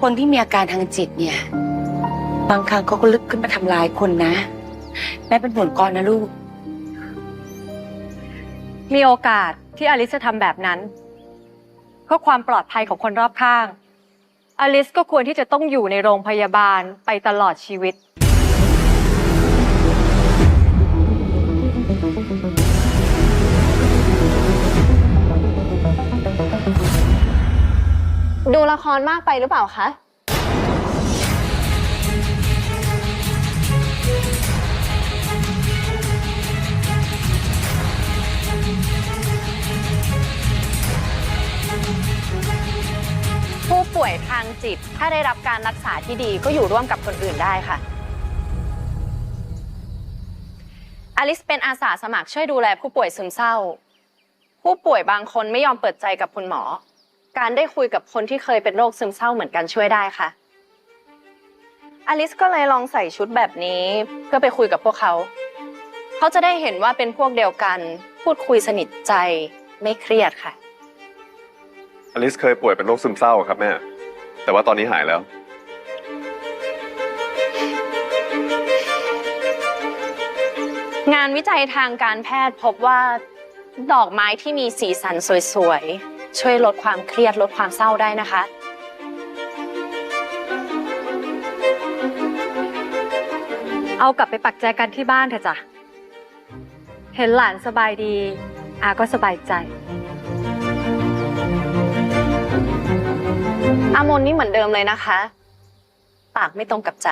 คนที่มีอาการทางจิตเนี่ย บางครั้งเขาก็ลึกขึ้นมาทำร้ายคนนะ แม่เป็นห่วงกรนะลูก มีโอกาสที่อลิสจะทำแบบนั้น เพื่อความปลอดภัยของคนรอบข้าง อลิสก็ควรที่จะต้องอยู่ในโรงพยาบาลไปตลอดชีวิต ดูละครมากไปหรือเปล่าคะ ผู้ป่วยทางจิต ถ้าได้รับการรักษาที่ดีก็อยู่ร่วมกับคนอื่นได้ค่ะ อลิสเป็นอาสาสมัครช่วยดูแลผู้ป่วยซึมเศร้า ผู้ป่วยบางคนไม่ยอมเปิดใจกับคุณหมอ การได้คุยกับคนที่เคยเป็นโรคซึมเศร้าเหมือนกันช่วยได้ค่ะ อลิสก็เลยลองใส่ชุดแบบนี้เพื่อไปคุยกับพวกเขา เขาจะได้เห็นว่าเป็นพวกเดียวกัน พูดคุยสนิทใจไม่เครียดค่ะ อลิสเคยป่วยเป็นโรคซึมเศร้าครับแม่ แต่ว่าตอนนี้หายแล้ว งานวิจัยทางการแพทย์พบว่า ดอกไม้ที่มีสีสันสวยๆ ช่วยลดความเครียดลดความเศร้าได้นะคะ เอากลับไปปักใจกันที่บ้านเถอะจ้ะ เห็นหลานสบายดี อาก็สบายใจ อามนนี่เหมือนเดิมเลยนะคะ ปากไม่ตรงกับใจ